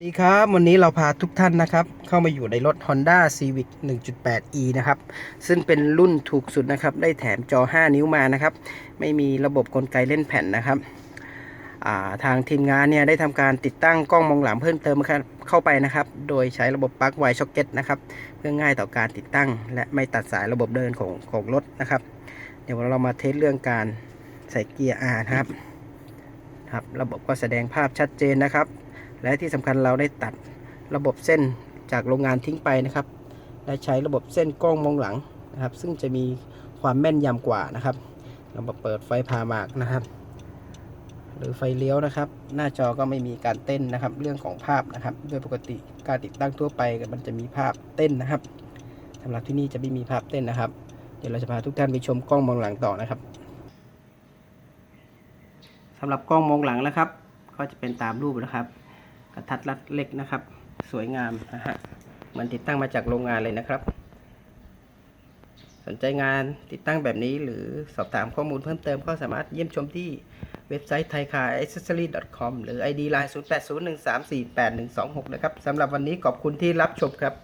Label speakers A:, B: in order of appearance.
A: สวัสดีครับ วันนี้เราพาทุกท่านนะครับ เข้ามาอยู่ในรถ Honda Civic 1.8e นะครับ ซึ่งเป็นรุ่นถูกสุดนะครับ ได้แถมจอ 5 นิ้วมานะครับ ไม่มีระบบกลไกเล่นแผ่นนะครับาทางทีมงานเนี่ยได้ทำการติดตั้งกล้องมองหลังเพิ่มเติมเข้าไปนะครับ โดยใช้ระบบปลั๊กไวช็อคเก็ตนะครับ เพื่อง่ายต่อการติดตั้ง และไม่ตัดสายระบบเดินของของรถนะครับ เดี๋ยวเรามาเทสเรื่องการใส่เกียร์ R นะครับครับ ระบบก็แสดงภาพชัดเจนนะครับ และที่สำคัญเราได้ตัดระบบเส้นจากโรงงานทิ้งไปนะครับ และใช้ระบบเส้นกล้องมองหลังนะครับ ซึ่งจะมีความแม่นยำกว่านะครับ เรามาเปิดไฟพามากนะครับ หรือไฟเลี้ยวนะครับ หน้าจอก็ไม่มีการเต้นนะครับ เรื่องของภาพนะครับ โดยปกติการติดตั้งทั่วไปมันจะมีภาพเต้นนะครับสำหรับที่นี่จะไม่มีภาพเต้นนะครับ เดี๋ยวเราจะพาทุกท่านไปชมกล้องมองหลังต่อนะครับสำหรับกล้องมองหลังนะครับ ก็จะเป็นตามรูปนะครับ กระทัดรัดเล็กนะครับ สวยงามนะฮะเหมือนติดตั้งมาจากโรงงานเลยนะครับ สนใจงานติดตั้งแบบนี้หรือสอบถามข้อมูลเพิ่มเติมก็สามารถเยี่ยมชมที่เว็บไซต์ไทยคา a c c e s s o r y c o m หรือ ID Line 0801348126 นะครับสำหรับวันนี้ขอบคุณที่รับชมครับ